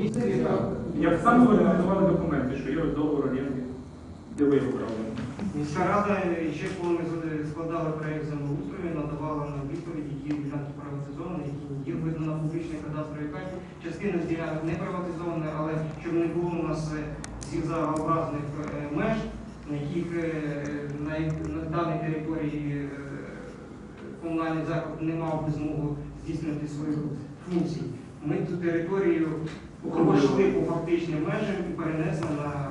Місце так. Як саме ви реалізували документи, що є ось договор оренди, де ви його? Міська рада ще коли ми складали проєкт землеустрою, надавала нам відповіді, які ділянки приватизовані, які є видно на публічній кадастровій карті. Частина з ділянок не приватизована, але щоб не було у нас е, зігзагообразних е, меж, на яких е, на, на даній території комунальний заклад не мав би змогу здійснити свою функцію. Ми цю територію пройшли по фактичним межам і перенесли на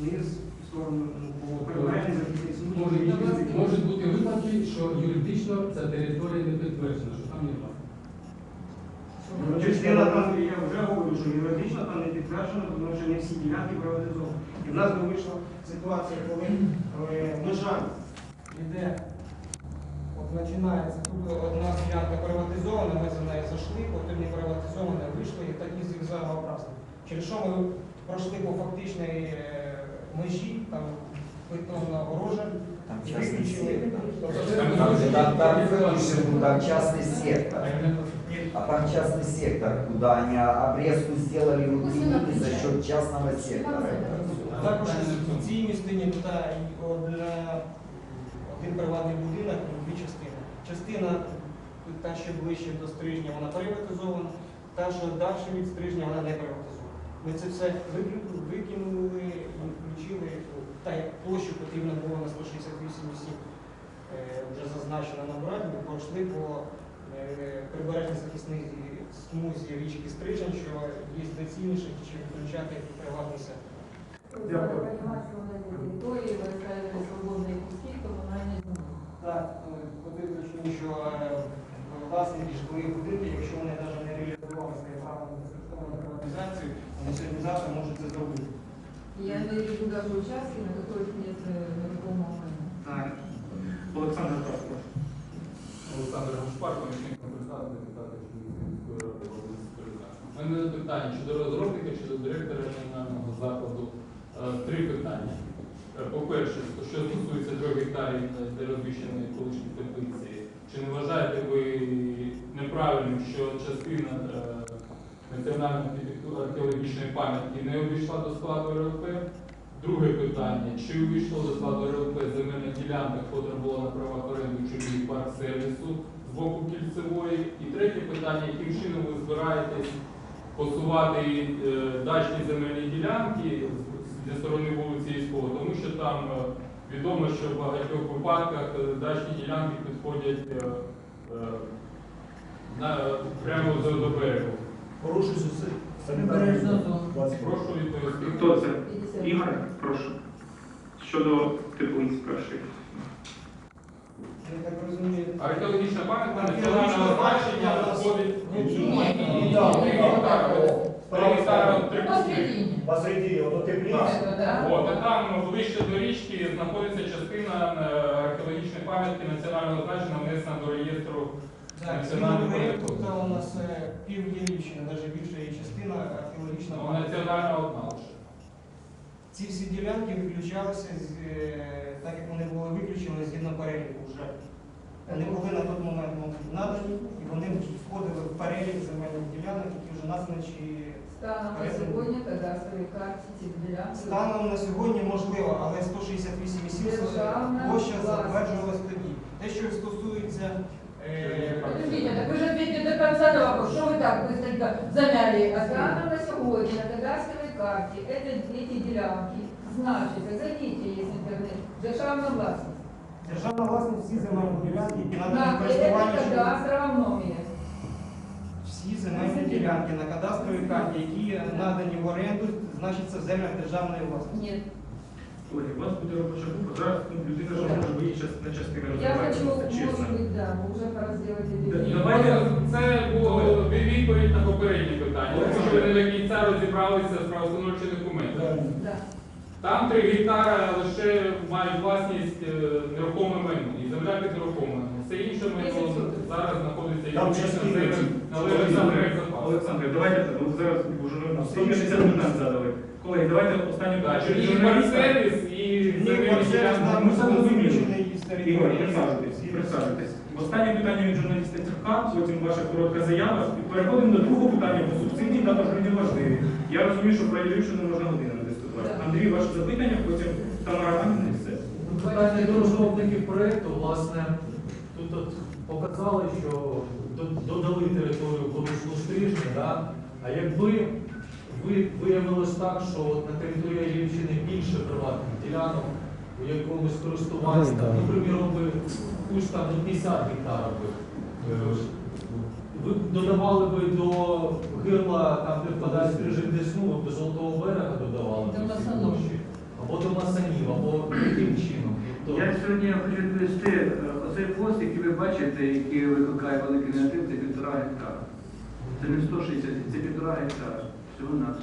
низ в сторону ну, по прибережній захисній. Можуть, бути випадки, що юридично ця територія не підтверджена, що там є власність. Ну, Частина там, я вже говорю, що юридично там не підтверджено, тому що не всі ділянки приватизовані. І в нас би вийшла ситуація, коли е, межа йде, починається, тут одна ділянка приватизована, ми за нею зайшли, потім не приватизована, вийшли і такі зігзагообразні. Через що ми пройшли по фактичній е, межі, там бетонна огорожа, Там і частный виключили. сектор. Тобто, Там Там, же там, там, выключен, там частный сектор. ні, А там частный сектор, куда они обрезку сделали внутри нити за счет частного сектора. Это всё. Також в цій містині тут одна, один приватний будинок, дві частини. Частина та, що ближче до стрижня, вона приватизована, та, що далі від стрижня, вона не приватизована. Ми це все викинули, включили, та як площу потрібно було на 168,7 е, вже зазначено набрати, ми пройшли по е, прибережній захисній смузі річки Стрижень, що є доцільніше, ніж включати приватний сектор. Дякую. Понимать, Так, потрібно, що е, власники житлових будинків, якщо вони навіть не реалізували своє право на безкоштовну приватизацію, вони сьогодні завтра можуть це зробити. Я имею в виду даже участки, на которых нет э, нерухомого майна. Так. Олександр Паско. Олександр Гушпар, помічник консультант, депутат міської ради У мене питання щодо розробника, щодо директора регіонального закладу. Е, Три питання. Е, По-перше, що стосується трьох гектарів, е, де розміщені колишні теплиці, чи не вважаєте ви неправильним, що частина е, національної археологічної пам'ятки не увійшла до складу РЛП? Друге питання, чи увійшло до складу РЛП земельна ділянка, котра була на правах оренди чоловік парк сервісу з боку кільцевої? І третє питання, яким чином ви збираєтесь посувати дачні земельні ділянки зі сторони вулиці Іського, тому що там е, відомо, що в багатьох випадках е, дачні ділянки підходять е, е, прямо до, берегу. Порушується зона. Прошу відповісти. Хто це? Ігор, прошу. Щодо теплиць перших. Я так розумію. Археологічна пам'ятка Археологічна національного значення входить. Три гектара, три. Посреди. Это, да? От, а там ближче до річки знаходиться частина е, археологічної пам'ятки національного значення, внесена до реєстру Так, національного проєкту, це у нас е, пів навіть більша її частина археологічна Ну, пам'ятка. національна одна лише. Ці всі ділянки виключалися, з, е, так як вони були виключені згідно переліку вже. Вони були на той момент ну, надані, і вони входили в перелік земельних ділянок, які вже названі. Станом на сегодня кадастровые карты Тигделя. Станом на сьогодні можливо, але 168,7 Державна площа власність. затверджувалась тоді. Те, що стосується е, Подождите, так вы же ответьте до конца на вопрос, что вы так быстренько замяли. А станом на сегодня на кадастровой карте это, эти делянки значится, зайдите, есть интернет, державная властность. державна власність всі земельні ділянки, які надані На в это користування. щодо- кадастровом номере. всі земельні ділянки на кадастровій карті, які надані в оренду, значиться в землях державної власності. Нет. Колеги, у вас буде робоча група. Зараз ну, людина вже може виїхати час- на частини Я хочу, це чесно. может быть, да, уже пора сделать Да, это. давайте- Це було відповідь на попереднє питання, тому що ви не до кінця розібралися з правоустановчим документом. Да. Там 3 гектара лише мають власність е, нерухоме майно і земля під нерухоме. Все інше майно. Зараз знаходиться Там частини землі, Олександр, давайте зараз вже ну, 150 питань задали. Колеги, давайте останню Так, і ділянки. нам ми вирішили. із Ігор, присаджуйтесь, присаджуйтесь. Останнє питання від журналіста Цівка, потім ваша коротка заява. І переходимо до другого питання, бо субсидії також мені важливі. Я розумію, що про Ілюшу не можна годину дискутувати. Андрій, ваше запитання, потім Тамара Ганна і все. Питання до розробників проєкту, власне, тут от показали, що додали територію порушну стрижня, да? а якби ви- виявилось так, що на території Львівщини більше приватних ділянок, у якомусь користуванні, ну, приміром, ви пусть там до 50 гектарів би, е, ви додавали би до гирла, там, де впадає стрижень Десну, ви до Золотого берега додавали До площі? Або до Масанів, або яким чином? Тобто- Я сьогодні хочу відповісти, е, оцей пост, який ви бачите, який викликає великий негатив, це півтора гектара. Це не 160, це півтора гектара. Всього нас.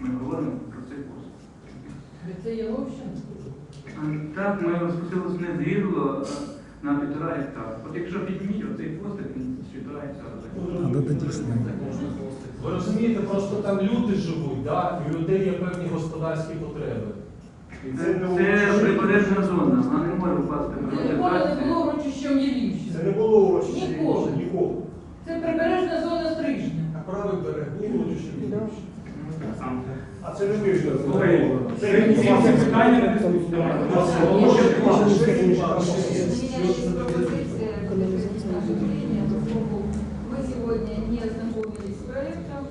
Ми говоримо про цей пост. Це є общем. Так, ми розпустили е, на півтора гектара. От якщо підніміть оцей пост, він з півтора гектара. Ви розумієте, просто там люди живуть, да? і у людей є певні господарські потреби. Це, це це прибережна зона, вона не може впасти в Ніколи не було урочищем Єлівщини. Це не було урочище. Ніколи. Ніколи. Це прибережна зона стрижня. А правий берег був урочищем? Сам. А це не ми ж Це це питання мы сегодня не ознакомились с проектом,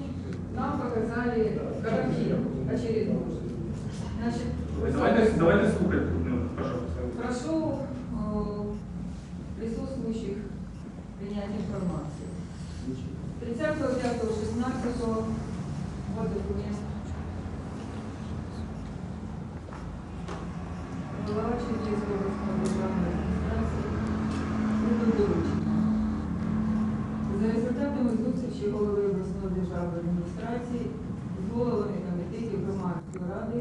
нам показали картину очередную. Значит, Голова Чернігівської обласної державної адміністрації Доручення. За результатами зустрічі голови обласної державної адміністрації з головами комітетів громадської ради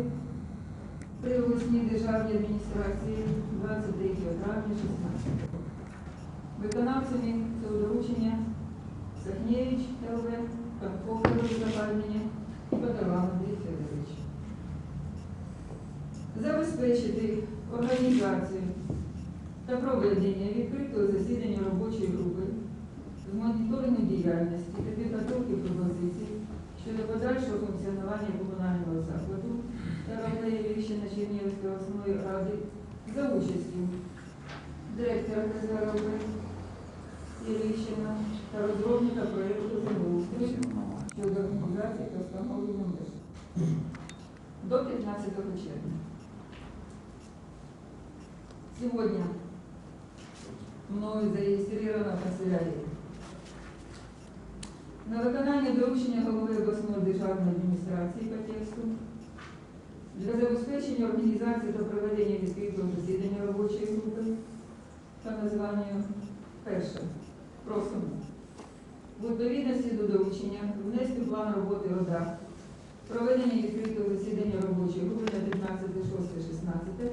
при обласній державній адміністрації 23 травня 16 року. Виконавцями цього доручення Сахнєвич ЛВ, Карпов Загальнення Паталан Андрій Федорович. Забезпечити організацію та проведення відкритого засідання робочої групи з моніторингу діяльності та підготовки пропозицій щодо подальшого функціонування комунального закладу та Равлеєвища Чернігівської обласної ради за участю директора КЗРВ Євищина та розробника проєкту землеустрою щодо та встановлення меж до 15 червня. Сегодня мною зареєстровано в канцелярії. На виконання доручення голови обласної державної адміністрації по тексту для забезпечення організації та проведення відкритого засідання робочої групи по названню перше. Просимо відповідності до доручення внести план роботи ОДА проведення відкритого засідання робочої групи на 15.06.16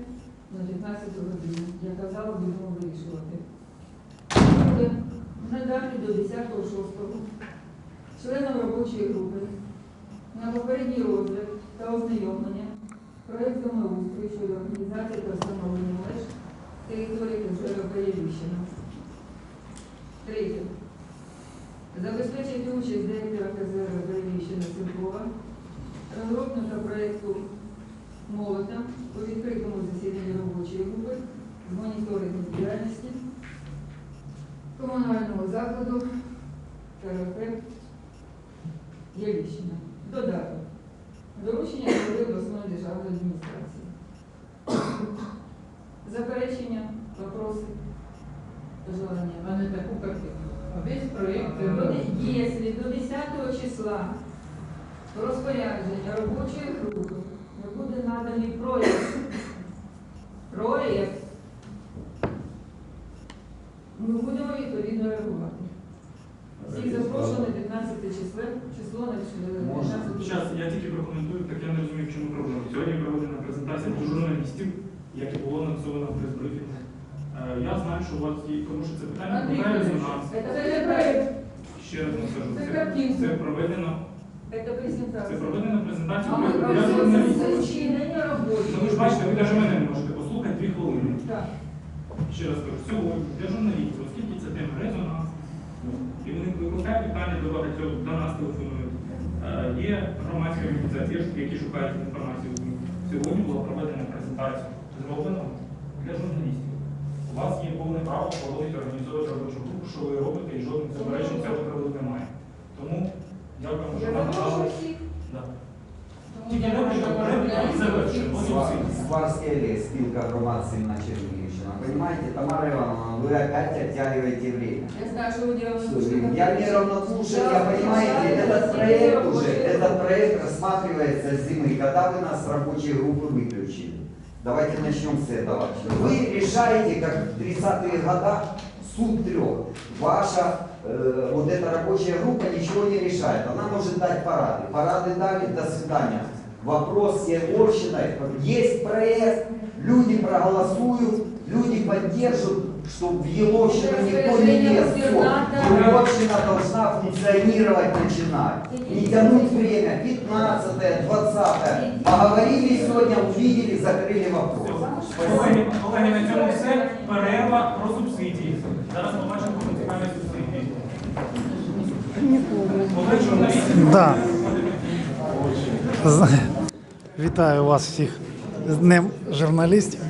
на 15 годину. Я казала, будемо вирішувати. Друге, надати до 10.06 членам робочої групи на попередній розгляд та ознайомлення проект землеустрою щодо організації та встановлення меж території КЗРП Євіщина. Третє. Забезпечити участь директора КЗРП Євіщина Сенкова, розробника проєкту молота у відкритому засіданні робочої групи з моніторингу діяльності комунального закладу КРП Євіщина. Додаток. Доручення голови обласної державної адміністрації. Заперечення, вопроси, пожелання. А не таку картину. А весь проєкт До де- Якщо до 10 числа. Розпорядження робочої групи не буде наданий проєкт, проєкт, ми будемо відповідно реагувати. Всіх запрошено 15 число, число на 15 Зараз я тільки прокоментую, так я не розумію, в чому проблема. Сьогодні проведена презентація для журналістів, як і було анонсовано в прес-брифінгу. Е, Я знаю, що у вас є, тому що це питання Андрій викликає резонанс. це не проєкт, Ще раз вам скажу, Це це, картинка. це проведено, це це презентація. проведена презентація А ми журналістів. засідання робочої. Ну ви ж бачите, ви навіть мене не можете послухати дві хвилини. Так. ще раз кажу, сьогодні для журналістів, оскільки це тема резонансна, і вони викликають питання до багатьох, до нас телефонують. Е, Є громадські організації, які шукають інформацію. Сьогодні була проведена презентація, зроблена для журналістів. У вас є повне право проводити організовувати робочу групу, що ви робите, і жодних заперечень цього приводу немає. Тому дякуємо, що Я нам запрошую надали. всіх. Да. Тому Тільки я добре, прошу що порядок журналістів завершено. всіх. Ось і Сва- все. Сварский лес, спилка громад Семена Чернигівщина. Понимаете, Тамара Ивановна, вы опять оттягиваете время. Я знаю, что вы делаете. Слушай, Я неравнодушен, я понимаете, этот проект уже, этот проект рассматривается с зимы, когда вы нас с рабочей группы выключили. Давайте начнем с этого. Вы решаете, как в 30-е годы, суд трех. Ваша э, вот эта рабочая группа ничего не решает. Она может дать парады. Парады дали, до свидания. Вопрос с Егорщиной. Есть проект, люди проголосуют, люди поддержат, чтобы в Еловщину никто не лез. Всё. Еловщина должна функционировать начинать. Не тянуть время. 15 20 Поговорили сегодня, увидели, закрыли вопрос. Колеги, колеги, на цьому все. Перерва про субсидії. Зараз побачимо принципіальні субсидії. Колеги, журналісти, Да. виходимо. З- Вітаю вас всіх з Днем журналістів.